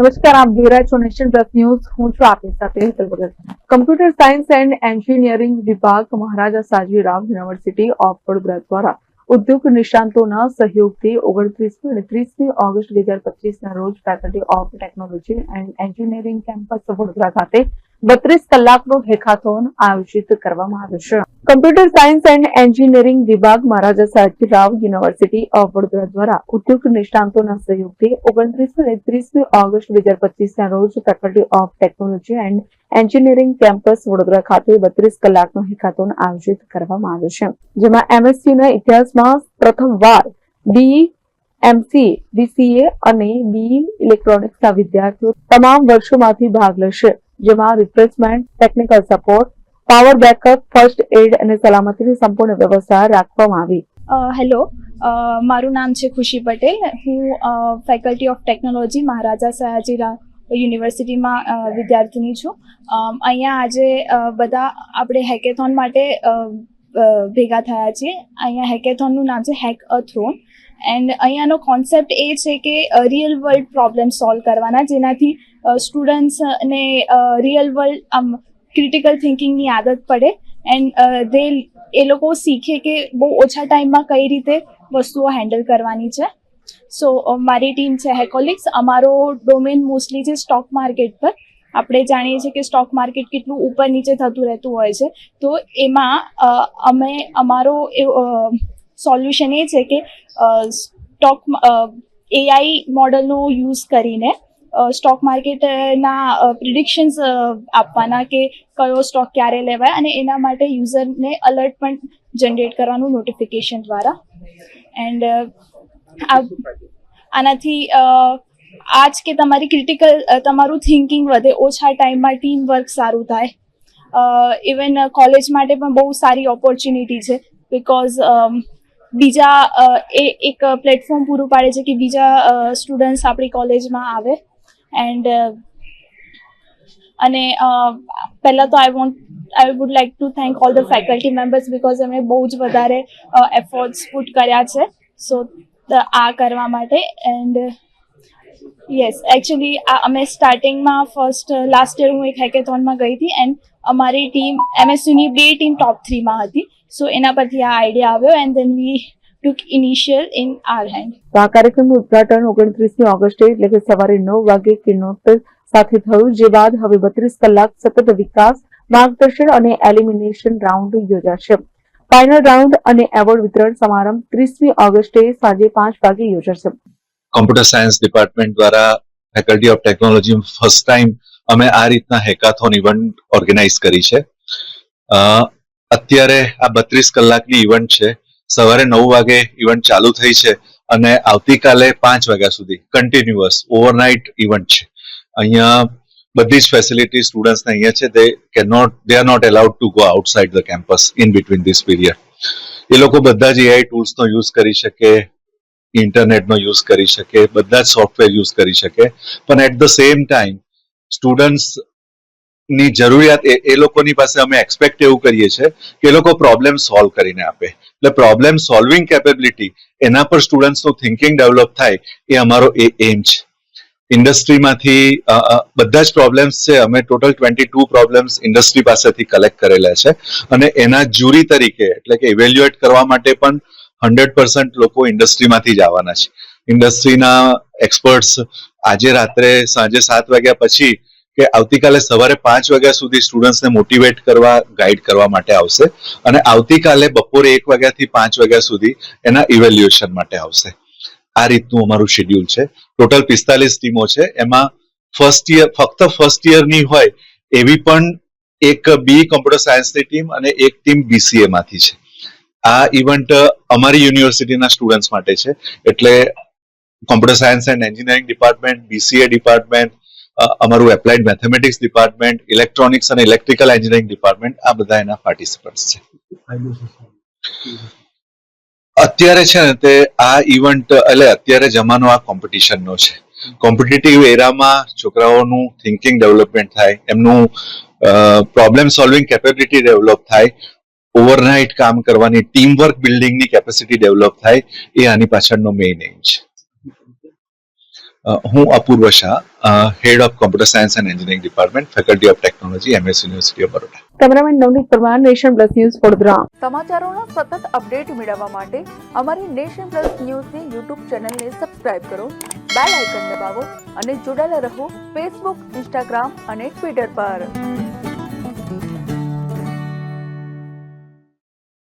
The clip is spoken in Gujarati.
નમસ્કાર, આપ જોઈ રહ્યા છો નેશન પ્લસ ન્યૂઝ. હું છું આપની સાથે Hetal Bhagat. Computer science and engineering વિભાગ મહારાજા સાજીરાવ યુનિવર્સિટી ઓફ વડોદરા દ્વારા ઉદ્યોગ નિષ્ણાંતોના સહયોગથી ઓગણત્રીસમી અને ત્રીસમી ઓગસ્ટ બે હજાર પચીસના રોજ faculty of technology and engineering campus Vadodara ખાતે બત્રીસ કલાકનો હેકાથોન આયોજિત કરવામાં આવ્યો છે. કમ્પ્યુટર સાયન્સ એન્ડ એન્જિનિયરિંગ વિભાગ મહારાજા સાજીરાવ યુનિવર્સિટી ઓફ વડોદરા દ્વારા ઉદ્યોગ નિષ્ણાંતોના સહયોગથી ઓગણત્રીસ અને ત્રીસમી ઓગસ્ટ બે હજાર પચીસના રોજ faculty of technology and engineering campus Vadodara ખાતે બત્રીસ કલાકનો હેકાથોન આયોજિત કરવામાં આવ્યો છે. જેમાં એમએસસીના ઇતિહાસમાં પ્રથમવાર બી એમસી બીસીએ અને બી ઇલેક્ટ્રોનિક્સના વિદ્યાર્થીઓ તમામ વર્ષોમાંથી ભાગ લેશે. જેમાં refreshment, technical support, power backup, first aid અને સલામતીની સંપૂર્ણ વ્યવસ્થા રાખવામાં આવી. હેલો. મારું નામ છે ખુશી પટેલ. હું faculty of technology Maharaja Sayajirao યુનિવર્સિટીમાં વિદ્યાર્થીની છું. અહીંયા આજે બધા આપણે હેકેથોન માટે ભેગા થયા છીએ. અહીંયા હેકેથોનનું નામ છે હેક અ થ્રોન એન્ડ અહીંયાનો કોન્સેપ્ટ એ છે કે રિયલ વર્લ્ડ પ્રોબ્લેમ સોલ્વ કરવાના, જેનાથી સ્ટુડન્ટ્સને રિયલ વર્લ્ડ આમ ક્રિટિકલ થિંકિંગની આદત પડે. એન્ડ દે એ લોકો શીખે કે બહુ ઓછા ટાઈમમાં કઈ રીતે વસ્તુઓ હેન્ડલ કરવાની છે. સો મારી ટીમ છે હેકોલિક્સ અમારો ડોમેન મોસ્ટલી છે સ્ટોક માર્કેટ પર. આપણે જાણીએ છીએ કે સ્ટોક માર્કેટ કેટલું ઉપર નીચે થતું રહેતું હોય છે. તો એમાં અમે, અમારો સોલ્યુશન એ છે કે સ્ટોક એઆઈ મોડલનો યુઝ કરીને સ્ટોક માર્કેટના પ્રિડિક્શન્સ આપવાના કે કયો સ્ટોક ક્યારે લેવાય અને એના માટે યુઝરને અલર્ટ પણ જનરેટ કરવાનું નોટિફિકેશન દ્વારા. એન્ડ આનાથી આજ કે તમારી ક્રિટિકલ તમારું થિંકિંગ વધે, ઓછા ટાઈમમાં ટીમ વર્ક સારું થાય. ઇવન કોલેજ માટે પણ બહુ સારી ઓપોર્ચ્યુનિટી છે, બિકોઝ બીજા એ એક પ્લેટફોર્મ પૂરું પાડે છે કે બીજા સ્ટુડન્ટ્સ આપણી કોલેજમાં આવે. એન્ડ અને પહેલાં તો I want I would like to thank all the faculty members because એમણે બહુ જ વધારે એફર્ટ્સ પુટ કર્યા છે. સો આ કરવા માટે. એન્ડ યસ એકચ્યુઅલી અમે સ્ટાર્ટિંગમાં ફર્સ્ટ લાસ્ટ યર હું એક હેકેથોનમાં ગઈ હતી. એન્ડ અમારી ટીમ એમએસયુની બે ટીમ ટોપ થ્રીમાં હતી. સો એના પરથી આ આઈડિયા આવ્યો and then we took initial in our hand તો આ કાર્યક્રમનું ઉદઘાટન ઓગણત્રીસમી ઓગસ્ટે એટલે કે સવારે નવ વાગે કિરણોત્તર સાથે થયું જે બાદ હવે બત્રીસ કલાક સતત વિકાસ માર્ગદર્શન અને એલિમિનેશન રાઉન્ડ યોજાશે. ફાઇનલ રાઉન્ડ અને એવોર્ડ વિતરણ સમારંભ ત્રીસમી ઓગસ્ટે સાંજે પાંચ વાગે યોજાશે. કોમ્પ્યુટર સાયન્સ ડિપાર્ટમેન્ટ દ્વારા faculty of technology first time અમે આ રીતના હેકાથોન ઇવેન્ટ ઓર્ગેનાઇઝ કરી છે. અ, અત્યારે આ બત્રીસ કલાકની ઇવેન્ટ છે. સવારે નવ વાગે ઇવેન્ટ ચાલુ થઈ છે અને આવતીકાલે પાંચ વાગ્યા સુધી કન્ટિન્યુઅસ ઓવરનાઇટ ઇવેન્ટ છે. અહીંયા બધી જ ફેસિલિટી સ્ટુડન્ટ્સને અહીંયા છે. They can not they are not allowed to go outside the campus in between this period એ લોકો બધા જ એઆઈ ટૂલ્સનો યુઝ કરી શકે ઇન્ટરનેટનો યુઝ કરી શકે, બધા જ સોફ્ટવેર યુઝ કરી શકે. પણ at the same time students ની જરૂરિયાત એ લોકોની પાસે અમે એક્સપેક્ટ એવું કરીએ છીએ કે એ લોકો પ્રોબ્લેમ સોલ્વ કરીને આપે. એટલે પ્રોબ્લેમ સોલ્વિંગ કેપેબિલિટી એના પર સ્ટુડન્ટ્સનું થિંકિંગ ડેવલપ થાય, એ અમારો એ એમ છે. ઇન્ડસ્ટ્રીમાંથી બધા જ પ્રોબ્લેમ્સ છે, અમે total twenty two problems industry પાસેથી કલેક્ટ કરેલા છે. અને એના જ્યુરી તરીકે, એટલે કે ઇવેલ્યુએટ કરવા માટે પણ હંડ્રેડ પર્સન્ટ લોકો ઇન્ડસ્ટ્રીમાંથી જ આવવાના છે. ઇન્ડસ્ટ્રીના એક્સપર્ટ્સ આજે રાત્રે સાંજે સાત વાગ્યા પછી કે આવતીકાલે સવારે પાંચ વાગ્યા સુધી સ્ટુડન્ટ્સને મોટિવેટ કરવા ગાઈડ કરવા માટે આવશે અને આવતીકાલે બપોરે એક વાગ્યાથી પાંચ વાગ્યા સુધી એના ઇવેલ્યુએશન માટે આવશે. આ રીતનું અમારું શેડ્યુલ છે. ટોટલ પિસ્તાલીસ ટીમો છે. એમાં ફર્સ્ટ યર ફક્ત ફર્સ્ટ યરની હોય એવી પણ એક બી કોમ્પ્યુટર સાયન્સની ટીમ અને એક ટીમ બીસીએ માંથી છે. આ ઇવેન્ટ અમારી યુનિવર્સિટીના સ્ટુડન્ટ્સ માટે છે. એટલે computer science and engineering department BCA department અમારું એપ્લાઇડ મેથેમેટિક્સ ડિપાર્ટમેન્ટ ઇલેક્ટ્રોનિક્સ અને ઇલેક્ટ્રિકલ એન્જિનિયરિંગ ડિપાર્ટમેન્ટ આ બધા એના પાર્ટિસિપન્ટ્સ છે. અત્યારે છે ને તે આ ઇવેન્ટ એટલે અત્યારે જમાનો આ કોમ્પિટિશનનો છે. કોમ્પિટિટિવ એરામાં છોકરાઓનું થિંકિંગ ડેવલપમેન્ટ થાય, એમનું પ્રોબ્લેમ સોલ્વિંગ કેપેબિલિટી ડેવલપ થાય ઓવરનાઇટ કામ કરવાની ટીમવર્ક બિલ્ડિંગની કેપેસિટી ડેવલપ થાય, એ આની પાછળનો મેઇન એમ છે. હું Apurva Shah head of computer science and engineering department faculty of technology MS university of Baroda cameraman Navneet Parmar Nation Plus News Vadodara. સમાચારોનો સતત અપડેટ મેળવવા માટે અમારી નેશન પ્લસ ન્યૂઝની યુટ્યુબ ચેનલને સબસ્ક્રાઇબ કરો બેલ આઇકન દબાવો અને જોડાયેલા રહો ફેસબુક ઇન્સ્ટાગ્રામ અને ટ્વિટર પર.